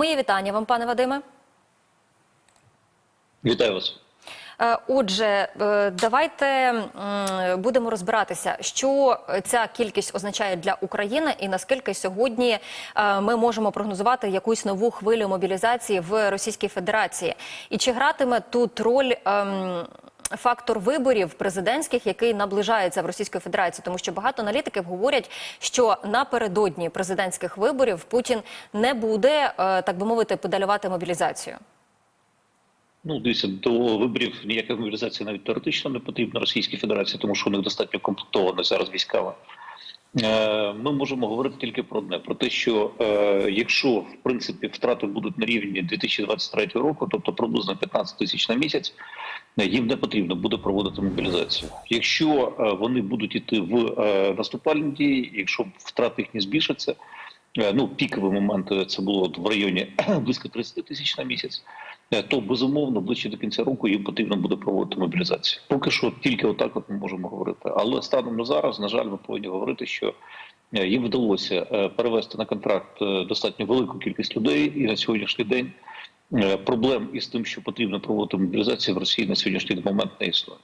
Мої вітання вам, пане Вадиме. Вітаю вас. Е, Отже, е, давайте будемо розбиратися, що ця кількість означає для України, і наскільки сьогодні е, ми можемо прогнозувати якусь нову хвилю мобілізації в Російській Федерації, і чи гратиме тут роль? Фактор виборів президентських, який наближається в Російській Федерації, тому що багато аналітиків говорять, що напередодні президентських виборів Путін не буде, е, так би мовити, педалювати мобілізацію. Ну, дивіться, до виборів ніякої мобілізації навіть теоретично не потрібно Російській Федерації, тому що у них достатньо комплектовано зараз військами. Е, Ми можемо говорити тільки про одне: про те, що е, якщо в принципі втрати будуть на рівні 2023 року, тобто приблизно 15 тисяч на місяць, їм не потрібно буде проводити мобілізацію. Якщо е, вони будуть іти в е, наступальні дії, якщо втрати їхні збільшаться, е, ну піковий момент це було в районі близько 30 тисяч на місяць. То безумовно ближче до кінця року їм потрібно буде проводити мобілізацію. Поки що тільки отак от ми можемо говорити. Але станом на зараз, на жаль, ми повинні говорити, що їм вдалося перевести на контракт достатньо велику кількість людей, і на сьогоднішній день проблем із тим, що потрібно проводити мобілізацію в Росії на сьогоднішній момент не існує.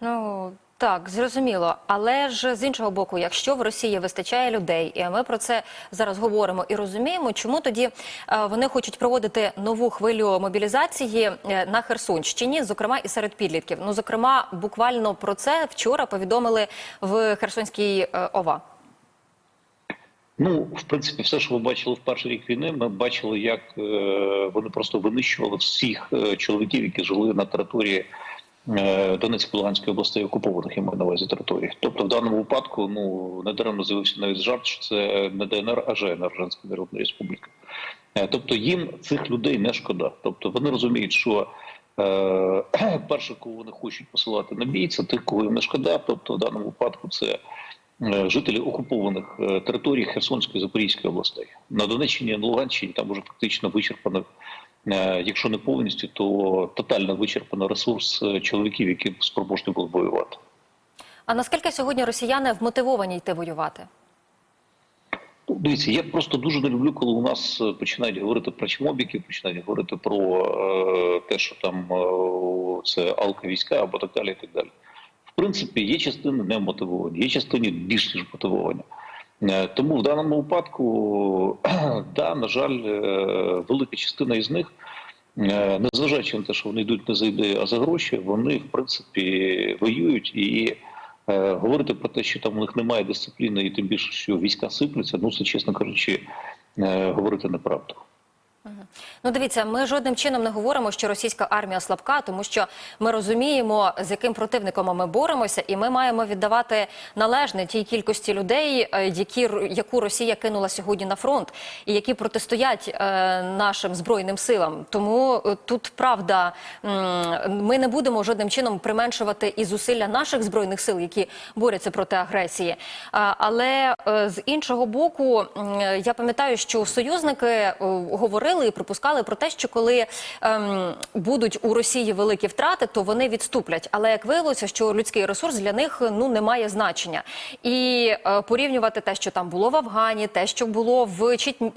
Ну так, зрозуміло. Але ж з іншого боку, якщо в Росії вистачає людей, і ми про це зараз говоримо і розуміємо, чому тоді е, вони хочуть проводити нову хвилю мобілізації е, на Херсонщині, зокрема і серед підлітків. Ну, зокрема, буквально про це вчора повідомили в Херсонській е, ОВА. Ну, в принципі, все, що ви бачили в перший рік війни, ми бачили, як е, вони просто винищували всіх е, чоловіків, які жили на території е, Донецької Луганської областей окупованих, я маю на увазі території. Тобто, в даному випадку, ну недаремно з'явився навіть жарт, що це не ДНР, а ЖНР, Женська Народна Республіка. Тобто їм цих людей не шкода. Тобто вони розуміють, що перше, кого вони хочуть посилати на бій, це тих, кого їм не шкода. Тобто, в даному випадку це жителі окупованих е, територій Херсонської Запорізької областей. На Донеччині на Луганщині там уже фактично вичерпано, е, якщо не повністю, то тотально вичерпано ресурс е, чоловіків, які спроможні були воювати. А наскільки сьогодні росіяни вмотивовані йти воювати? Ну, Дивіться, я просто дуже не люблю, коли у нас е, починають говорити про чмобіків, починають говорити про е, те, що там е, це алка війська або так далі. і так далі. В принципі, є частини не мотивовані, є частини більш ніж мотивовані. Е, Тому в даному випадку, да, на жаль, е, велика частина із них, е, незважаючи на те, що вони йдуть не за ідею, а за гроші, вони в принципі воюють і. Говорити про те, що там у них немає дисципліни, і тим більше, що війська сипляться, ну це чесно кажучи, говорити неправду. Ну, дивіться, ми жодним чином не говоримо, що російська армія слабка, тому що ми розуміємо, з яким противником ми боремося, і ми маємо віддавати належне тій кількості людей, е, які яку Росія кинула сьогодні на фронт, і які протистоять е, нашим збройним силам. Тому е, тут правда, ми не будемо жодним чином применшувати і зусилля наших збройних сил, які борються проти агресії. Але з іншого боку, я пам'ятаю, що союзники говорили і припускали про те, що коли ем, будуть у Росії великі втрати, то вони відступлять. Але як виявилося, що людський ресурс для них ну не має значення. І е, порівнювати те, що там було в Афгані, те, що було в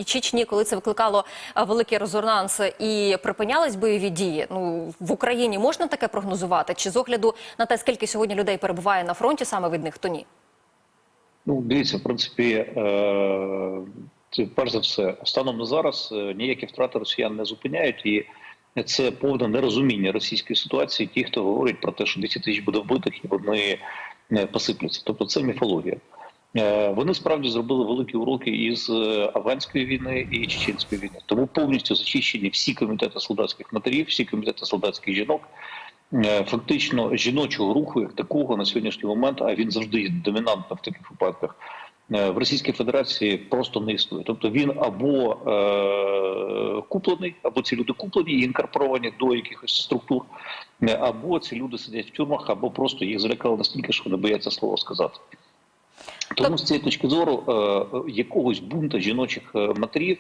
Чечні- коли це викликало е, великий резонанс і припинялись бойові дії. Ну в Україні можна таке прогнозувати? Чи з огляду на те, скільки сьогодні людей перебуває на фронті, саме від них, то ні? Ну, дивіться, в принципі, е, це перш за все, станом на зараз е, ніякі втрати росіян не зупиняють, і це повне нерозуміння російської ситуації. Ті, хто говорить про те, що 10 тисяч буде вбитих, і вони не посипляться. Тобто це міфологія. Е, Вони справді зробили великі уроки із е, афганської війни і чеченської війни. Тому повністю зачищені всі комітети солдатських матерів, всі комітети солдатських жінок. Е, Фактично жіночого руху як такого на сьогоднішній момент, а він завжди є домінантним в таких випадках. Е, В Російській Федерації просто не існує. Тобто він або е, куплений, або ці люди куплені і інкорпоровані до якихось структур, е, або ці люди сидять в тюрмах, або просто їх залякали настільки, що вони бояться слова сказати. Тому з цієї точки зору е, якогось бунта жіночих е, матерів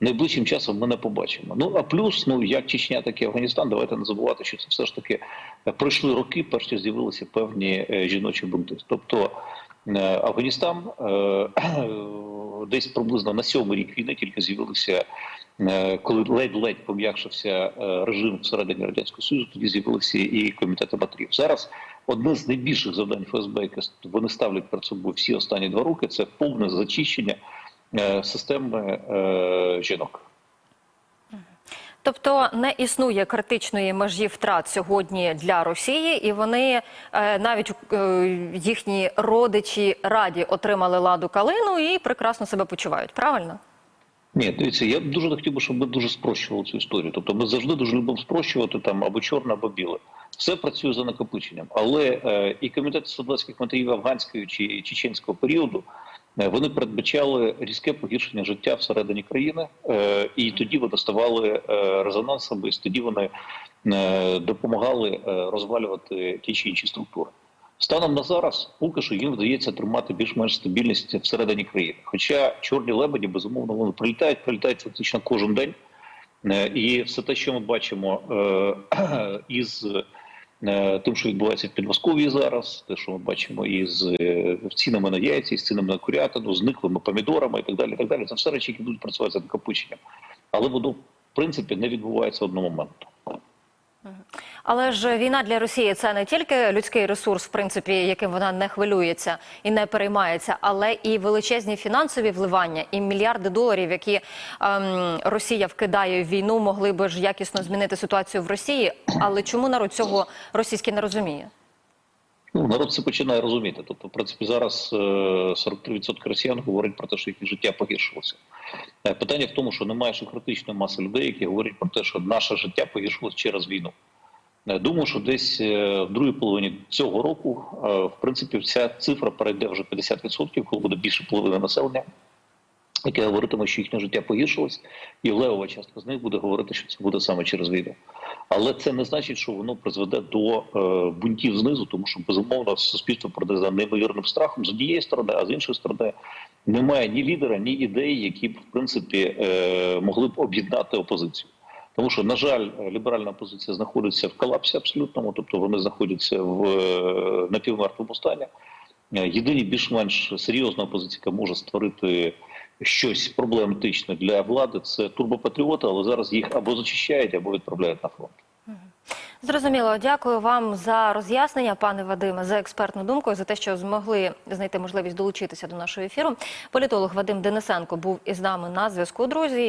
найближчим часом ми не побачимо. Ну а плюс, ну як Чечня, так і Афганістан, давайте не забувати, що це все ж таки пройшли роки, перш ніж з'явилися певні жіночі бунти. Тобто Афганістан е, десь приблизно на сьомий рік війни тільки з'явилися е, коли ледь-ледь пом'якшився е, режим всередині радянського союзу, тоді з'явилися і комітети матерів. Зараз одне з найбільших завдань ФСБ, яке вони ставлять перед собою всі останні два роки, це повне зачищення е, системи е, жінок. Тобто не існує критичної межі втрат сьогодні для Росії, і вони е, навіть е, їхні родичі раді отримали ладу калину і прекрасно себе почувають. Правильно? Ні, дивіться, я дуже хотів би, щоб ми дуже спрощували цю історію. Тобто ми завжди дуже любимо спрощувати там або чорне, або біле. Все працює за накопиченням. Але е, і комітет судовських матеріалів афганського чи чеченського періоду вони передбачали різке погіршення життя всередині країни, е, і тоді вони ставали е, резонансами, і тоді вони е, допомагали е, розвалювати ті чи інші структури. Станом на зараз поки що їм вдається тримати більш-менш стабільність всередині країни. Хоча чорні лебеді, безумовно, вони прилітають, прилітають фактично кожен день. Е, І все те, що ми бачимо е, із е, тим, що відбувається в Підмосков'ї зараз, те, що ми бачимо із е, цінами на яйця, із цінами на курятину, зниклими помідорами і так далі. і так далі. Це все речі, які будуть працювати за накопиченням. Але воно, в принципі, не відбувається одного моменту. Але ж війна для Росії це не тільки людський ресурс, в принципі, яким вона не хвилюється і не переймається, але і величезні фінансові вливання, і мільярди доларів, які ем, Росія вкидає в війну, могли би ж якісно змінити ситуацію в Росії. Але чому народ цього російський не розуміє? Ну, народ це починає розуміти. Тобто, в принципі, зараз е, 43% росіян говорять про те, що їхнє життя погіршилося. Е, Питання в тому, що немає ще критичної маси людей, які говорять про те, що наше життя погіршилося через війну. Е, Думаю, що десь е, в другій половині цього року, е, в принципі, ця цифра перейде вже 50%, коли буде більше половини населення, яке говоритиме, що їхнє життя погіршилось, і левова частка з них буде говорити, що це буде саме через війну. Але це не значить, що воно призведе до бунтів знизу, тому що безумовно суспільство пройде за неймовірним страхом з однієї сторони, а з іншої сторони немає ні лідера, ні ідей, які б в принципі могли б об'єднати опозицію. Тому що, на жаль, ліберальна опозиція знаходиться в колапсі абсолютному, тобто вони знаходяться в е, напівмертвому стані. Е, Єдині більш-менш серйозна опозиція, яка може створити щось проблематичне для влади, це турбопатріоти, але зараз їх або зачищають, або відправляють на фронт. Зрозуміло, дякую вам за роз'яснення, пане Вадиме, за експертну думку за те, що змогли знайти можливість долучитися до нашого ефіру. Політолог Вадим Денисенко був із нами на зв'язку. Друзі.